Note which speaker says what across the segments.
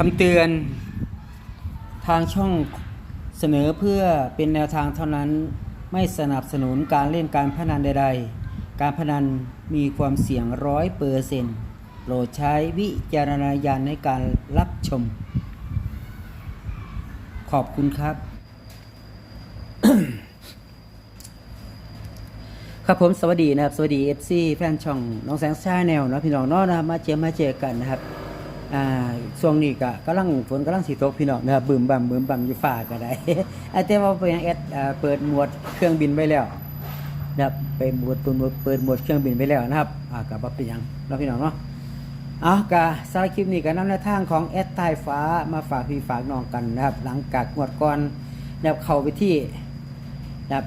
Speaker 1: คำเตือน ทางช่องเสนอเพื่อเป็นแนวทางเท่านั้นไม่สนับสนุนการเล่นการพนันใด ๆ การพนันมีความเสี่ยงร้อยเปอร์เซนต์โปรดใช้วิจารณญาณในการรับชม ขอบคุณครับ ครับผมสวัสดีนะครับ สวัสดี FC แฟนช่องน้องแสงชาแนลนะพี่น้องเนาะนะมาเจอมาเจอกันนะครับ อ่าช่วงนี้ก็กำลังฝนกำลังสิตกพี่น้องนะครับบึมบั่มบึมบั่มอยู่ฟ้าก็ได้ อาแต่ว่าไปยังแอดอ่าเปิดหมวดเครื่องบินไปแล้วนะครับไปหมวดเปิดหมวดเปิดหมวดเครื่องบินไปแล้วนะครับอ่าก็บ่เป็นยังเนาะพี่น้องเนาะเอากะสารคลิปนี้ก็นำแนวทางของแอดใต้ฟ้ามาฝากพี่ฝากน้องกันนะครับ หลังจากงวดก่อนนะครับเข้าไปที่นะครับ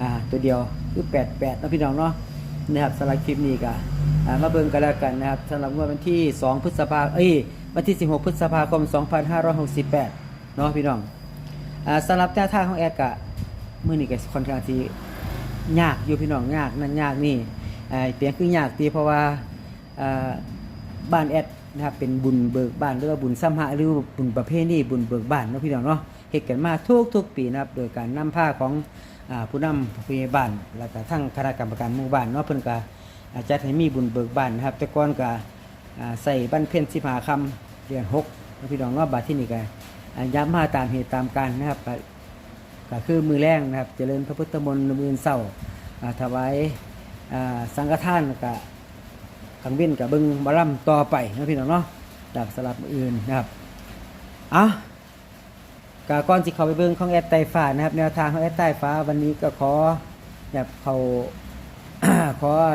Speaker 1: อ่าตัวเดียวคือ88เนาะพี่น้องเนาะ นะครับสารบคลิปนี้ก็อ่ามาเบิ่งกันแล้วกันนะครับสำหรับงวดวันที่ 2 พฤษภาเอ้ยวันที่ 16 พฤษภาคม 2568เนาะพี่น้องอสำหรับแนวทางของแอดกะมื้อนี้ก็ค่อนข้างที่ยากอยู่พี่น้องยากนั่นยากนี่เปลี่ยนคือยากตีเพราะว่าบ้านแอดนะครับเป็นบุญเบิกบ้านหรือว่าบุญสัมหะหรือบุญประเพณีบุญเบิกบ้านเนาะพี่น้องเนาะเฮ็ดกันมาทุกทุกปีนะครับโดยการนำผ้าของ ผู้นำผู้ใหญ่บ้านแล้วก็ทั้งคณะกรรมการหมู่บ้านเนาะเพิ่นก็จจะให้มีบุญเบิกบ้านนะครับ แต่ก่อนก็ใส่บันเพ็ญสิบหาคำเดือนหกพี่น้องว่าบาทที่นี่ก็ย้ำมาตามเหตุตามการนะครับก็คือมือแรงนะครับ เจริญพระพุทธมนต์มือเศร้าถวายสังฆทานกับขังเว้นกับเบิงบารัมต่อไปนะพี่น้องเนาะจากสลับอื่นนะครับอะ กก่อนที่เขาไปเบิ้งของแอดไตฟ้านะครับ แนวทางของแอดไตฟ้าวันนี้ก็ขอแบบเขาขอไอ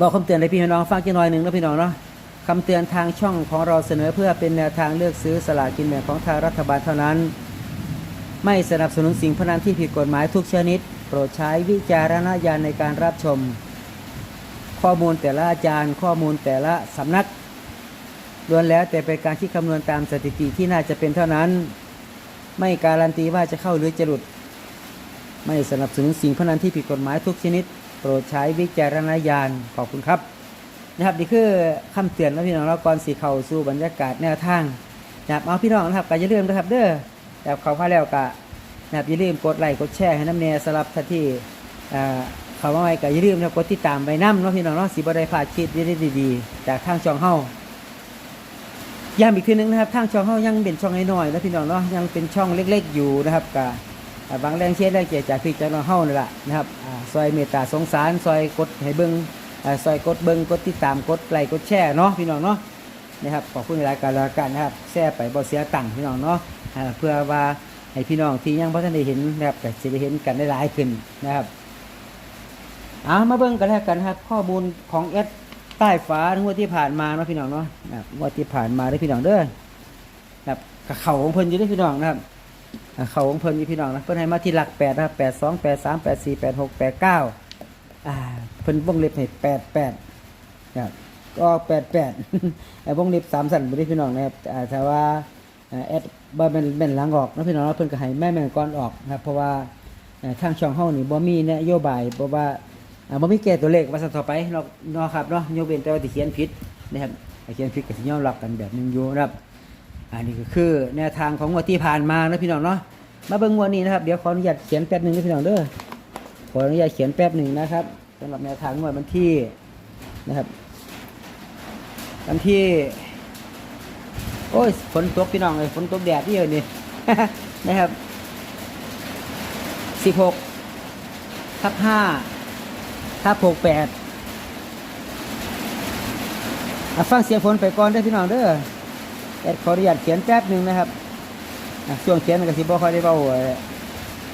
Speaker 1: บอกคำเตือนเลยพี่น้องฟังจังหน่อยหนึ่งนะพี่น้องเนาะคำเตือนทางช่องของเราเสนอเพื่อเป็นแนวทางเลือกซื้อสลากกินแบ่งของทางรัฐบาลเท่านั้น ไม่สนับสนุนสิ่งพนันที่ผิดกฎหมายทุกชนิด โปรดใช้วิจารณญาณในการรับชม ข้อมูลแต่ละอาจารย์ ข้อมูลแต่ละสำนัก ล้วนแล้วแต่เป็นการที่คำนวณตามสถิติที่น่าจะเป็นเท่านั้น ไม่การันตีว่าจะเข้าหรือจะหลุด ไม่สนับสนุนสิ่งพนันที่ผิดกฎหมายทุกชนิด โปรดใช้วิจารณญาณขอบคุณครับนะครับนี่คือคำเตือนนะพี่น้องเราก่อนสีเข้าสู่บรรยากาศแนวทางนะครับเอาพี่น้องนะครับก็อย่าลืมนะครับเด้อแบบเขามาแล้วก็นะครับอย่าลืมกดไลค์กดแชร์ให้น้ำเนสำหรับท่านที่อ่าเขามาไว้ก็อย่าลืมนะกดติดตามไปน้ำเนาะพี่น้องเนาะสีบได้พลาดคลิปดีๆจากทางช่องเฮา ย้ำอีกทีนึงนะครับทางช่องเฮายังเป็นช่องน้อยๆนะพี่น้องเนาะยังเป็นช่องเล็ก ๆ อยู่นะครับกับบางแรงเชียร์แรงเจียจากพี่จากน้องเฮานี่แหละนะครับซอยเมตตาสงสารซอยกดให้เบิ้งซอยกดเบิ้งกดติดตามกดไลค์กดแชร์เนาะพี่น้องเนาะนะครับขอบคุณในรายการรายการนะครับแชร์ไปบ่เสียตังค์พี่น้องเนาะเพื่อว่าให้พี่น้องที่ยังบ่ทันได้เห็นนะครับก็สิได้เห็นกันได้หลายขึ้นนะครับเอามาเบิ่งกันแล้วกันนะครับข้อมูลของเอส ใต้ฟ้างวดที่ผ่านมาเนาะพี่น้องเนาะนะครับงวดที่ผ่านมาได้พี่น้องเด้อนะครับกับเขาของเพิ่นอยู่เด้พี่น้องนะครับเขาของเพิ่นมีพี่น้องนะเพิ่นให้มาที่หลักแปดนะแปดสองแปดสามแปดสี่แปดหกแปดเก้าอ่าเพิ่นวงเล็บให้แปดแปดนะครับก็แปดแปดไอ้วงเล็บสามสั่นบ่ได้พี่น้องนะครับอ่าแต่ว่าอ่าแอดบ่แม่นแม่นหลังออกนะพี่น้องนะเพิ่นก็ให้แม่แม่ก่อนออกนะครับเพราะว่าทางช่องเฮานี่บ่มีนโยบายเพราะว่า บ่มีแก้ตัวเลขว่าซั่นต่อไปเนาะเนาะครับเนาะยกเว้นแต่ว่าสิเขียนผิดนะครับเขียนผิดก็สิยอมรับกันแบบหนึงอยู่นะครับ อันนี้ก็คือแนวทางของงวดที่ผ่านมานะพี่น้องเนาะมาเบิ่งงวดนี้นะครับเดี๋ยวขออนุญาตเขียนแป๊บหนึ่งนะพี่น้องเด้อขออนุญาตเขียนแป๊บหนึ่งนะครับสำหรับแนวทางงวดวันที่นะครับวันที่ โอ้ยฝนตกพี่น้องเลยฝนตกแดดที่เดียวนี่นะครับสิบหกทับห้า ทับหกแปดฟังเสียงฝนไปก่อนได้พี่น้องเด้อแอดขออนุญาตเขียนแป๊บหนึ่งนะครับช่วงเขียนมันก็สิบ่ค่อยได้เบาเอ่อ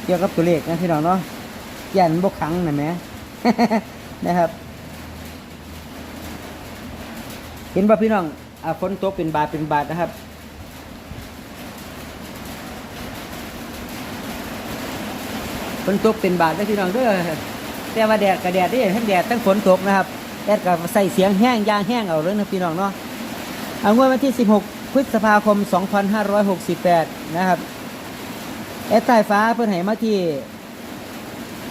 Speaker 1: เกี่ยวกับตัวเลขนะพี่น้องเนาะยันบกขังนะแหม่นะครับเห็นป่ะพี่น้องอะฝนตกเป็นบาทเป็นบาทนะครับ ฝนตกเป็นบาทได้พี่น้องเด้อ แต่ว่าแดดกับแดดได้ทั้งแดดทั้งฝนตกนะครับแอดก็ใส่เสียงแห้งยางแห้งเอาเลยนะพี่น้องเนาะเอางวดวันที่ 16 พฤษภาคม 2568 นะครับแอดใต้ฟ้าเพิ่อนให้มาที่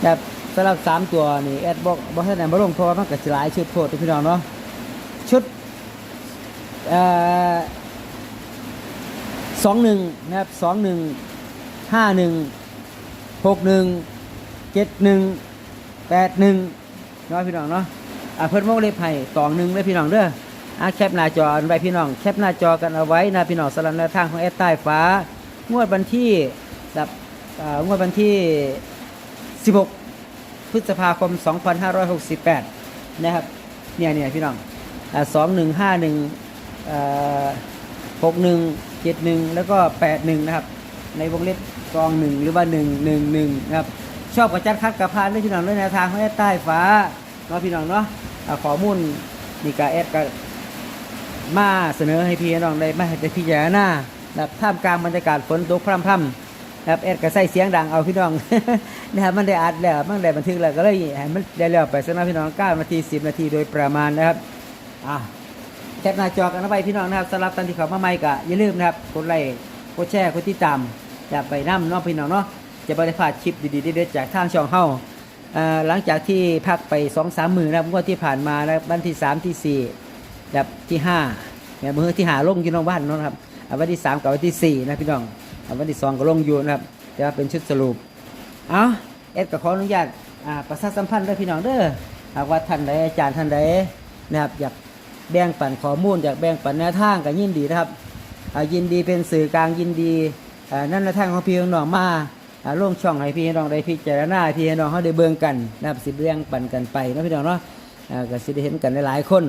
Speaker 1: แบบสำหรับสามตัวนี่แอดบอกบอกให้ไหนมาลงเพราะว่ามันก็สิหลายชุดโทษพี่น้องเนาะชุดสองหนึ่งนะครับสองหนึ่งห้าหนึ่งหกหนึ่งเจ็ดหนึ่ง แปดหนึ่งน้อยพี่น้องเนาะอ่าเพิ่นวงเล็บให้ตองหนึ่งเลยพี่น้องเด้ออ่าแคปหน้าจออันไว้พี่น้องแคปหน้าจอกันเอาไว้นะพี่น้องสำหรับแนวทางของแอดใต้ฟ้างวดวันที่แบบอ่างวดวันที่ 16 พฤษภาคม 2568 นะครับเนี่ยเนี่ยพี่น้องสองหนึ่งห้าหนึ่งหกหนึ่งเจ็ดหนึ่งแล้วก็แปดหนึ่งนะครับ ในวงเล็บกองหนึ่งหรือว่าหนึ่งหนึ่งหนึ่งนะครับ ชอบกับจัดคัดกับพานด้วยพี่น้องด้วยแนวทางของแอดใต้ฟ้าเนาะพี่น้องเนาะขอมูลนี่กาแอดก็มาเสนอให้พี่น้องได้มาให้ได้พิจารณานะครับท่ามกลางบรรยากาศฝนตกพร่ำๆนะครับแอดก็ใส่เสียงดังเอาพี่น้องนะครับมันได้อัดแล้วมันได้บันทึกแล้วก็เลยมันได้แล้วไปสำหรับพี่น้อง9นาที10นาทีโดยประมาณนะครับอะแคปหน้าจอกันเอาไว้พี่น้องนะครับสำหรับท่านที่เขามาใหม่ก็อย่าลืมนะครับกดไลค์กดแชร์กดติดตามอย่าไปน้ำเน้องพี่น้องเนาะ จะไม่ได้พลาดคลิปดีๆเด็ดจากทางช่องเฮาหลังจากที่พักไป2อสามมือนะครับงวดที่ผ่านมานะครับวันที่ 3 ที่ 4 แบบที่5เนี่ยมือที่หาลงอยู่น้องบ้านนะครับวันที่ 3 กับวันที่ 4 นะพี่น้องวันที่ 2 ก็ลงอยู่นะครับแต่ว่าเป็นชุดสรุปเอาเอ็ดก็ขออนุญาตประชาสัมพันธ์ด้วยพี่น้องเด้อหากว่าท่านใดอาจารย์ท่านใดนะครับอยากแบ่งปันข้อมูลอยากแบ่งปันแนวทางก็ยินดีนะครับยินดีเป็นสื่อกลางยินดีนั่นแนวทางของพี่น้องมา ลงช่องให้พี่น้องได้พิจารณาพี่น้องเขาได้เบิ่งกันนะครับสิแบ่งปั่นกันไปนะพี่น้องเนาะก็สิได้เห็นกันหลายๆคน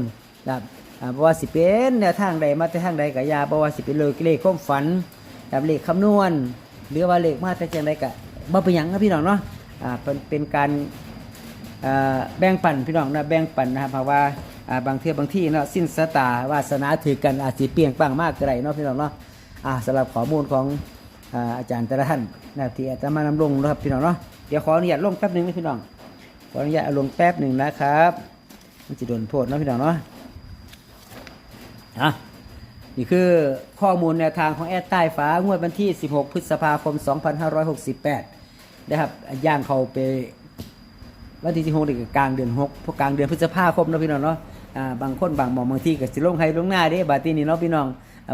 Speaker 1: นะครับอ่าเพราะว่าสิเป็นแนวทางใดมาแต่ทางใดก็อยาเพราะว่าสิเป็นเลยเลขความฝันแบบเลขคำนวณ หรือว่าเลขมาแต่จังใดก็บ่เป็นหยังนะพี่น้องเนาะเป็นเป็นการแบ่งปันพี่น้องนะแบ่งปันนะครับเพราะว่าบางเทื่อบางที่เนาะสิ้นสตาวาสนาถือกันอาจสิเปรียงปังมากก็ได้เนาะพี่น้องเนาะสำหรับข้อมูลของ อาจารย์แต่ละท่านนะครับที่อาจะมานำลงนะครับพี่น้องเนาะเดี๋ยวขออนุญาตลงแป๊บหนึงนะพี่น้องขออนุญาตลงแป๊บหนึ่งนะครับมันจะโดนโพดเนะพี่น้องเนาะอะนี่คือข้อมูลแนวทางของแอดใต้ฟ้างวดวันที่ 16 พฤษภาคม 2568 นะครับย่างเขาไปวันที่16เดือนกลางเดือน6พวกกลางเดือนพฤษภาคมนะพี่น้องเนาะบางคนบางหมองบางที่ก็สิลงให้ลงหน้าเด้บาดนี้นี่เนาะพี่น้อง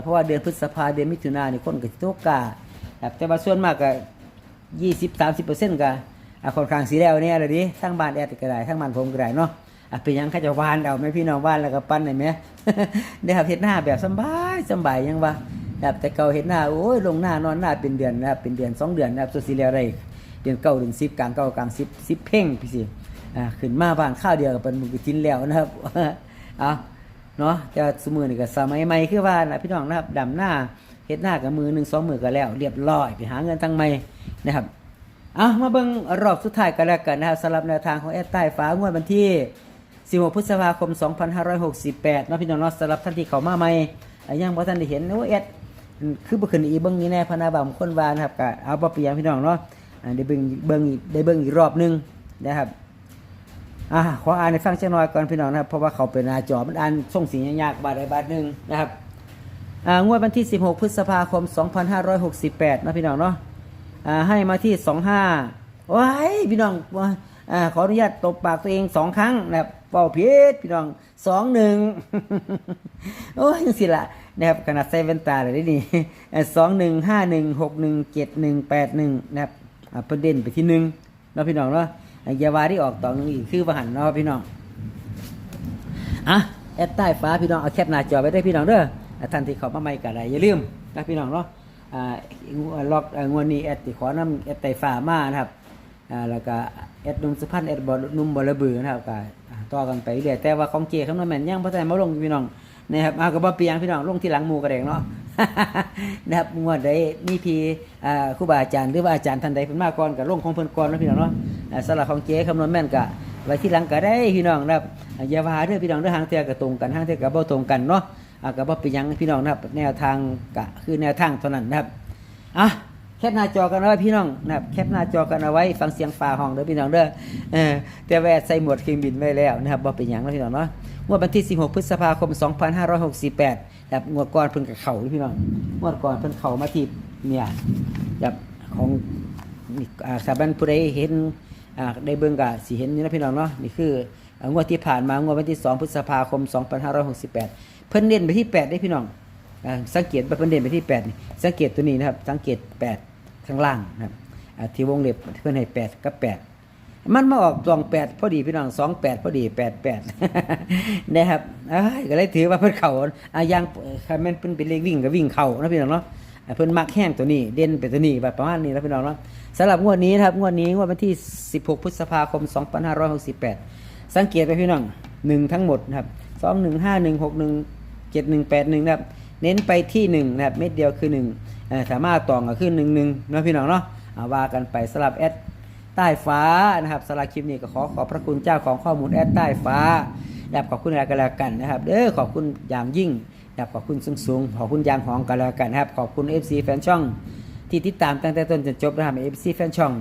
Speaker 1: เพราะว่าเดือนพฤษภาเดือนมิถุนายนนี่คนก็สิตกกา ครับแต่ว่าส่วนมากก็20 30%ก็อ่าค่อนข้างสีแล้วเนี่ยเลยดิทั้งบ้านแอดก็ได้ทั้งบ้านผมก็ได้เนาะอะเป็นยังเขาจะวานเอาไหมพี่น้องวานแล้วก็ปั้นได้ไหมได้ครับเฮ็ดหน้าแบบสบายสบายยังวะแบบแต่เก่าเฮ็ดหน้าโอ้ยลงหน้านอนหน้าเป็นเดือนนะครับเป็นเดือนสองเดือนนะครับสุดสีแล้วได้เดือนเก้าเดือนสิบกลางเก้ากลางสิบสิบเพ่งพี่สิอ่าขึ้นมาบ้านข้าวเดียวกับเป็นมือกินแล้วนะครับเอาเนาะแต่สมือนี่ก็สมัยใหม่คือว่านะพี่น้องนะครับดำหน้า เฮ็ดหน้ากับมือหนึ่งสองมือก็แล้ว เรียบร้อยไปหาเงินทั้งใหม่นะครับเอามาเบิ่งรอบสุดท้ายกันแล้วกันนะครับสำหรับแนวทางของแอดใต้ฟ้างวดวันที่ 16 พฤษภาคม 2568นะพี่น้องเนาะสำหรับท่านที่เข้ามาใหม่อ่ายังบ่ท่านได้เห็นโอ้แอดคือบ่ขึ้นอีเบิ่งนี่แน่พนาบางคนวานะครับก็เอาบ่เปลี่ยนพี่น้องเนาะได้เบิ่งเบิ่งได้เบิ่งอีกรอบหนึงนะครับอ่าขออ่านให้ฟังจักหน่อยก่อนพี่น้องนะครับเพราะว่าเขาเป็นหน้าจอมันอ่านส่งสียงยากบาดใดบาดหนึงนะครับ งวดวันที่ 16 พฤษภาคม 2568นาะพี่น้องเนาะให้มาที่สองห้าว้ายพี่น้องอขออนุญาตตบปากตัวเองสองครั้งนะครับเป่าเพีดพี่น้องสองหนึ่งโอ้ยจังสิละนะครับขนาดใส่แว่นตาเลยนี่สองหนึ่งห้าหนึ่งหกหนึ่งเจ็ดหนึ่งแปดหนึ่งนะครับประเด็นไปที่หนึ่งเนาะพี่น้องเนาะยาวาที่ออกต่อหนึ่งอีกคือประหันเนาะพี่น้องอะแอดใต้ฟ้าพี่น้องเอาแคปหน้าจอไว้ได้พี่น้องเด้อ ท่านที่เขามาใหม่ก็ได้อย่าลืมนะพี่น้องเนาะอ่าล็อกงวดนี้แอดที่ขอนำแอดใต้ฟ้ามานะครับอ่าแล้วก็แอดนุ่มสุพรรณแอดบอนุ่มบอระเบือนะครับก็ต่อกันไปเรื่อยแต่ว่าของเจคำนวณแม่นยังบ่ทันมาลงพี่น้องนะครับเอาก็บ่เปียงพี่น้องลงที่หลังหมู่ก็ได้เนาะนะครับงวดใดมีพี่อ่าครูบาอาจารย์หรือว่าอาจารย์ท่านใดเพิ่นมาก่อนก็ลงของเพิ่นก่อนนะพี่น้องเนาะอ่าสำหรับของเจคำนวณแม่นก็ไว้ที่หลังก็ได้พี่น้องนะครับอ่าอย่าว่าเด้อพี่น้องเด้อหางเทือก็ตรงกันหางเทือก็บ่ตรงกันเนาะ อาก็บ่เป็นยังพี่น้องนะครับ แนวทางก็คือแนวทางเท่านั้นนะครับอะแคปหน้าจอกันเอาไว้พี่น้องนะครับแคปหน้าจอกันเอาไว้ฟังเสียงฟ้าห้องเด้อพี่น้องเด้อเออแต่แวดใส่หมวดเครื่องบินไว้แล้วนะครับบ่เป็นยังเนาะพี่น้องเนาะงวดวันที่ 16 พฤษภาคม 2568นะครับงวดก่อนเพิ่นก็เข้าพี่น้องงวดก่อนเพิ่นเข้ามาทีเนี่ยแบบของอ่าสถาบันผู้ใดเห็นอ่าได้เบิ่งก็สิเห็นนี่นะพี่น้องเนาะนี่คืองวดที่ผ่านมางวดวันที่ 2 พฤษภาคม 2568 เพิ่นเน้นไปที่แปดได้พี่น้องอสังเกตว่าเพิ่นเน้นไปที่แปดนี่สังเกตตัวนี้นะครับ สังเกตแปดข้างล่างนะครับที่วงเล็บเพิ่นให้แปดกับแปดมันมาออกตองแปดพอดีพี่น้องสองแปดพอดีแปดแปดนะครับอ้ายก็เลยถือว่าเพิ่นเข่าอะอยังคันแม่นเพิ่นเป็นเลขวิ่งก็วิ่งเข่านะพี่น้องเนาะเพิ่นมักแห้งตัวนี้เด่นเป็นตัวนี้แบบประมาณนี้นะพี่น้องเนาะสำหรับงวดนี้นะครับงวดนี้งวดวันที่ 16 พฤษภาคม 2568 สังเกตไปพี่น้องหนึ่งทั้งหมดนะครับ สองหนึ่งห้าหนึ่งหกหนึ่งเจ็ดหนึ่งแปดหนึ่งนะครับเน้นไปที่หนึ่งนะครับเม็ดเดียวคือหนึ่งสามารถต่อก็คือหนึ่งหนึ่งนะพี่น้องเนาะเอาว่ากันไปสลับแอดใต้ฟ้านะครับสำหรับคลิปนี้ก็ขอขอบพระคุณเจ้าของข้อมูลแอดใต้ฟ้าอยากขอบคุณอะไรกันแล้วกันนะครับเด้อขอบคุณอย่างยิ่งอยากขอบคุณสูงสูงขอบคุณอยางหองกันแล้วกันนะครับขอบคุณ FC แฟนช่อง ที่ติดตามตั้งแต่ต้นจนจบนะครับ FC แฟนช่อง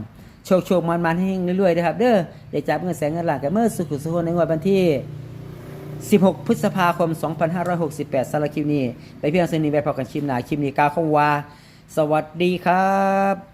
Speaker 1: โชคโชคมันมันๆให้เรื่อยๆนะครับเด้อได้จับเงินแสนเงินหล้านกันเมื่อสุขุสุขในวันที่ 16 พฤษภาคม 2568สารคลิปนี้ ไปเพียงสนิทไปพอกันคลิปหนาคลิปนี้กาเข้าว่า สวัสดีครับ